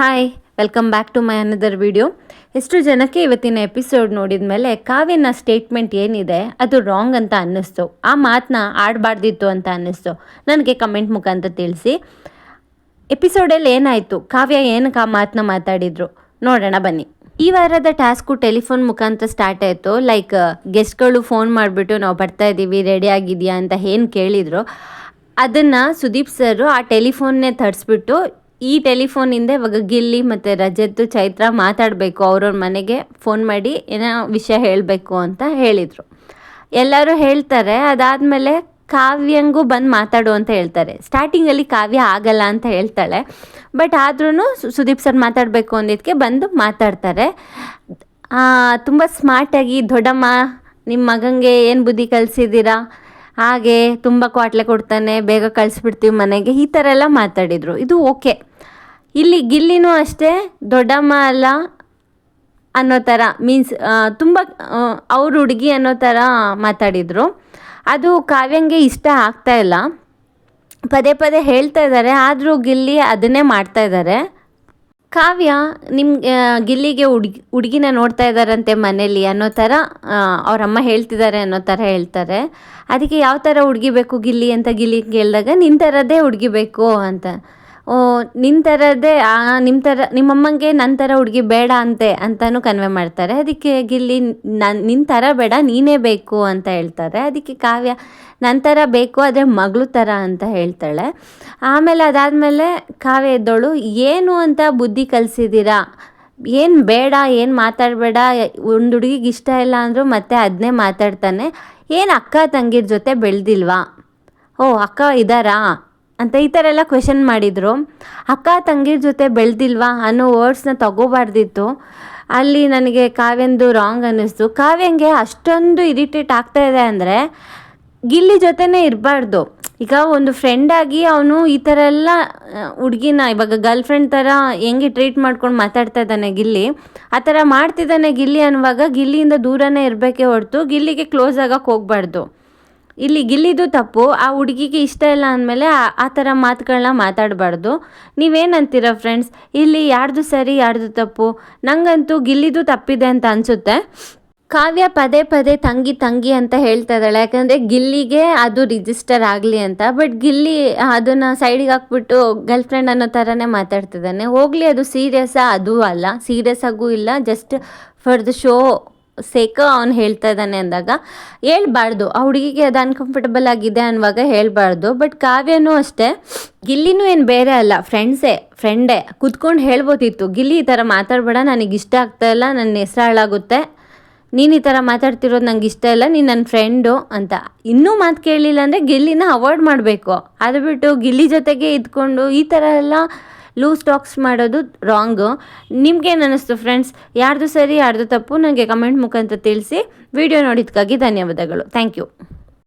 Hi welcome back to my another video ಎಷ್ಟು ಜನಕ್ಕೆ ಇವತ್ತಿನ ಎಪಿಸೋಡ್ ನೋಡಿದ ಮೇಲೆ ಕಾವ್ಯನ ಸ್ಟೇಟ್ಮೆಂಟ್ ಏನಿದೆ, ಅದು ರಾಂಗ್ ಅಂತ ಅನ್ನಿಸ್ತು. ಆ ಮಾತನ್ನ ಆಡಬಾರ್ದಿತ್ತು ಅಂತ ಅನ್ನಿಸ್ತು. ನನಗೆ ಕಮೆಂಟ್ ಮುಖಾಂತರ ತಿಳಿಸಿ. ಎಪಿಸೋಡಲ್ಲಿ ಏನಾಯಿತು? ಕಾವ್ಯ ಏನಕ್ಕೆ ಆ ಮಾತನ್ನ ಮಾತಾಡಿದ್ರು? ನೋಡೋಣ ಬನ್ನಿ. ಈ ವಾರದ ಟಾಸ್ಕು ಟೆಲಿಫೋನ್ ಮುಖಾಂತರ ಸ್ಟಾರ್ಟ್ ಆಯಿತು. ಲೈಕ್ ಗೆಸ್ಟ್ಗಳು ಫೋನ್ ಮಾಡಿಬಿಟ್ಟು, ನಾವು ಬರ್ತಾ ಇದ್ದೀವಿ ರೆಡಿ ಆಗಿದೆಯಾ? ಅಂತ ಏನು ಕೇಳಿದರು. ಅದನ್ನು ಸುದೀಪ್ ಸರು ಆ ಟೆಲಿಫೋನ್ನೇ ತರಿಸ್ಬಿಟ್ಟು ಈ ಟೆಲಿಫೋನಿಂದ ಇವಾಗ ಗಿಲ್ಲಿ ಮತ್ತು ರಜತ್, ಚೈತ್ರ ಮಾತಾಡಬೇಕು, ಅವ್ರವ್ರ ಮನೆಗೆ ಫೋನ್ ಮಾಡಿ ಏನೋ ವಿಷಯ ಹೇಳಬೇಕು ಅಂತ ಹೇಳಿದರು. ಎಲ್ಲರೂ ಹೇಳ್ತಾರೆ, ಅದಾದಮೇಲೆ ಕಾವ್ಯಂಗೂ ಬಂದು ಮಾತಾಡು ಅಂತ ಹೇಳ್ತಾರೆ. ಸ್ಟಾರ್ಟಿಂಗಲ್ಲಿ ಕಾವ್ಯ ಆಗಲ್ಲ ಅಂತ ಹೇಳ್ತಾಳೆ ಬಟ್ ಆದ್ರೂ ಸುದೀಪ್ ಸರ್ ಮಾತಾಡಬೇಕು ಅಂದಿದ್ದಕ್ಕೆ ಬಂದು ಮಾತಾಡ್ತಾರೆ. ತುಂಬ ಸ್ಮಾರ್ಟಾಗಿ ದೊಡ್ಡಮ್ಮ ನಿಮ್ಮ ಮಗಂಗೆ ಏನು ಬುದ್ಧಿ ಕಲಿಸಿದ್ದೀರಾ? ಹಾಗೆ ತುಂಬ ಕ್ವಾಟ್ಲೆ ಕೊಡ್ತಾನೆ, ಬೇಗ ಕಳಿಸ್ಬಿಡ್ತೀವಿ ಮನೆಗೆ. ಈ ಥರ ಎಲ್ಲ ಮಾತಾಡಿದರು. ಇದು ಓಕೆ. ಇಲ್ಲಿ ಗಿಲ್ಲಿನೂ ಅಷ್ಟೇ, ದೊಡ್ಡಮ್ಮ ಅಲ್ಲ ಅನ್ನೋ ಥರ ಮೀನ್ಸ್ ತುಂಬ ಅವ್ರ ಹುಡುಗಿ ಅನ್ನೋ ಥರ ಮಾತಾಡಿದರು. ಅದು ಕಾವ್ಯಂಗೆ ಇಷ್ಟ ಆಗ್ತಾ ಇಲ್ಲ. ಪದೇ ಪದೇ ಹೇಳ್ತಾ ಇದ್ದಾರೆ, ಆದರೂ ಗಿಲ್ಲಿ ಅದನ್ನೇ ಮಾಡ್ತಾ ಇದ್ದಾರೆ. ಕಾವ್ಯ ನಿಮ್ಗೆ ಗಿಲ್ಲಿಗೆ ಹುಡ್ಗಿ ಹುಡುಗಿನ ನೋಡ್ತಾ ಇದ್ದಾರಂತೆ ಮನೇಲಿ ಅನ್ನೋ ಥರ ಅವರಮ್ಮ ಹೇಳ್ತಿದ್ದಾರೆ ಅನ್ನೋ ಥರ ಹೇಳ್ತಾರೆ. ಅದಕ್ಕೆ ಯಾವ ಥರ ಹುಡುಗಿ ಬೇಕು ಗಿಲ್ಲಿ ಅಂತ ಗಿಲ್ಲಿ ಕೇಳಿದಾಗ ನಿನ್ನ ಥರದ್ದೇ ಹುಡುಗಿ ಬೇಕು ಅಂತ. ನಿನ್ನ ಥರದ್ದೇ ನಿಮ್ಮ ಥರ ನಿಮ್ಮಮ್ಮಂಗೆ ನನ್ನ ಥರ ಹುಡುಗಿ ಬೇಡ ಅಂತೆ ಅಂತಲೂ ಕನ್ವೆ ಮಾಡ್ತಾರೆ. ಅದಕ್ಕೆ ಗಿಲ್ಲಿ ನನ್ನ ನಿನ್ನ ಥರ ಬೇಡ, ನೀನೇ ಬೇಕು ಅಂತ ಹೇಳ್ತಾರೆ. ಅದಕ್ಕೆ ಕಾವ್ಯ ನನ್ನ ಥರ ಬೇಕು, ಆದರೆ ಮಗಳು ಥರ ಅಂತ ಹೇಳ್ತಾಳೆ. ಆಮೇಲೆ ಅದಾದಮೇಲೆ ಕಾವ್ಯ ಎದ್ದೋಳು, ಏನು ಅಂತ ಬುದ್ಧಿ ಕಲಿಸಿದ್ದೀರಾ ಏನು ಬೇಡ, ಏನು ಮಾತಾಡಬೇಡ, ಒಂದು ಹುಡುಗಿಗೆ ಇಷ್ಟ ಇಲ್ಲ ಅಂದರೂ ಮತ್ತೆ ಅದನ್ನೇ ಮಾತಾಡ್ತಾನೆ. ಏನು ಅಕ್ಕ ತಂಗಿರ ಜೊತೆ ಬೆಳೆದಿಲ್ವಾ? ಓ, ಅಕ್ಕ ಇದ್ದಾರಾ ಅಂತ ಈ ಥರ ಎಲ್ಲ ಕ್ವೆಶನ್ ಮಾಡಿದರು. ಅಕ್ಕ, ತಂಗಿರ ಜೊತೆ ಬೆಳೆದಿಲ್ವಾ ಅನ್ನೋ ವರ್ಡ್ಸ್ನ ತಗೋಬಾರ್ದಿತ್ತು. ಅಲ್ಲಿ ನನಗೆ ಕಾವ್ಯಂದು ರಾಂಗ್ ಅನ್ನಿಸ್ತು. ಕಾವ್ಯಂಗೆ ಅಷ್ಟೊಂದು ಇರಿಟೇಟ್ ಆಗ್ತಾ ಇದೆ ಅಂದರೆ ಗಿಲ್ಲಿ ಜೊತೆನೇ ಇರಬಾರ್ದು. ಈಗ ಒಂದು ಫ್ರೆಂಡಾಗಿ ಅವನು ಈ ಥರ ಎಲ್ಲ ಹುಡುಗಿನ, ಇವಾಗ ಗರ್ಲ್ ಫ್ರೆಂಡ್ ಥರ ಹೆಂಗೆ ಟ್ರೀಟ್ ಮಾಡ್ಕೊಂಡು ಮಾತಾಡ್ತಾ ಇದ್ದಾನೆ ಗಿಲ್ಲಿ, ಆ ಥರ ಮಾಡ್ತಿದ್ದಾನೆ ಗಿಲ್ಲಿ ಅನ್ನುವಾಗ ಗಿಲ್ಲಿಯಿಂದ ದೂರನೇ ಇರಬೇಕೇ ಹೊರತು ಗಿಲ್ಲಿಗೆ ಕ್ಲೋಸ್ ಆಗಕ್ಕೆ ಹೋಗಬಾರ್ದು. ಇಲ್ಲಿ ಗಿಲ್ಲಿದು ತಪ್ಪು, ಆ ಹುಡುಗಿಗೆ ಇಷ್ಟ ಇಲ್ಲ ಅಂದಮೇಲೆ ಆ ಥರ ಮಾತುಗಳನ್ನ ಮಾತಾಡಬಾರ್ದು. ನೀವೇನಂತೀರ ಫ್ರೆಂಡ್ಸ್ ಇಲ್ಲಿ ಯಾರ್ದು ಸರಿ, ಯಾರ್ದು ತಪ್ಪು? ನಂಗಂತೂ ಗಿಲ್ಲಿದು ತಪ್ಪಿದೆ ಅಂತ ಅನಿಸುತ್ತೆ. ಕಾವ್ಯ ಪದೇ ಪದೇ ತಂಗಿ ತಂಗಿ ಅಂತ ಹೇಳ್ತಾ ಇದ್ದಾಳೆ. ಯಾಕಂದರೆ ಗಿಲ್ಲಿಗೆ ಅದು ರಿಜಿಸ್ಟರ್ ಆಗಲಿ ಅಂತ. ಬಟ್ ಗಿಲ್ಲಿ ಅದನ್ನು ಸೈಡಿಗೆ ಹಾಕ್ಬಿಟ್ಟು ಗರ್ಲ್ ಫ್ರೆಂಡ್ ಅನ್ನೋ ಥರನೇ ಮಾತಾಡ್ತಿದ್ದಾನೆ. ಹೋಗಲಿ ಅದು ಸೀರಿಯಸ್ಸಾ ಅದು ಅಲ್ಲ. ಸೀರಿಯಸ್ ಆಗೂ ಇಲ್ಲ. Just for the show sake ಅವ್ನು ಹೇಳ್ತಾ ಇದ್ದಾನೆ ಅಂದಾಗ, ಹೇಳ್ಬಾರ್ದು, ಆ ಹುಡುಗಿಗೆ ಅದು ಅನ್ಕಂಫರ್ಟಬಲ್ ಆಗಿದೆ ಅನ್ನುವಾಗ ಹೇಳ್ಬಾರ್ದು ಬಟ್ ಕಾವ್ಯನೂ ಅಷ್ಟೇ, ಗಿಲ್ಲಿನೂ ಏನು ಬೇರೆ ಅಲ್ಲ ಫ್ರೆಂಡ್ಸೇ ಫ್ರೆಂಡೇ ಕುತ್ಕೊಂಡು ಹೇಳ್ಬೋದಿತ್ತು, ಗಿಲ್ಲಿ ಈ ಥರ ಮಾತಾಡಬೇಡ, ನನಗೆ ಇಷ್ಟ ಆಗ್ತಾ ಇಲ್ಲ ನನ್ನ ಹೆಸರು ಹಾಳಾಗುತ್ತೆ, ನೀನು ಈ ಥರ ಮಾತಾಡ್ತಿರೋದು ನಂಗೆ ಇಷ್ಟ ಇಲ್ಲ, ನೀನು ನನ್ನ ಫ್ರೆಂಡು ಅಂತ, ಇನ್ನೂ ಮಾತು ಕೇಳಲಿಲ್ಲ ಅಂದರೆ ಗಿಲ್ಲಿನ ಅವಾಯ್ಡ್ ಮಾಡಬೇಕು ಅದು ಬಿಟ್ಟು ಗಿಲ್ಲಿ ಜೊತೆಗೆ ಇದ್ಕೊಂಡು ಈ ಥರ ಎಲ್ಲ ಲೂಸ್ ಟಾಕ್ಸ್ ಮಾಡೋದು ರಾಂಗು ನಿಮ್ಗೇನು ಅನ್ನಿಸ್ತು ಫ್ರೆಂಡ್ಸ್ ಯಾರ್ದು ಸರಿ, ಯಾರ್ದು ತಪ್ಪು ನನಗೆ ಕಮೆಂಟ್ ಮುಖಾಂತರ ತಿಳಿಸಿ. ವಿಡಿಯೋ ನೋಡಿದ್ದಕ್ಕಾಗಿ ಧನ್ಯವಾದಗಳು. Thank you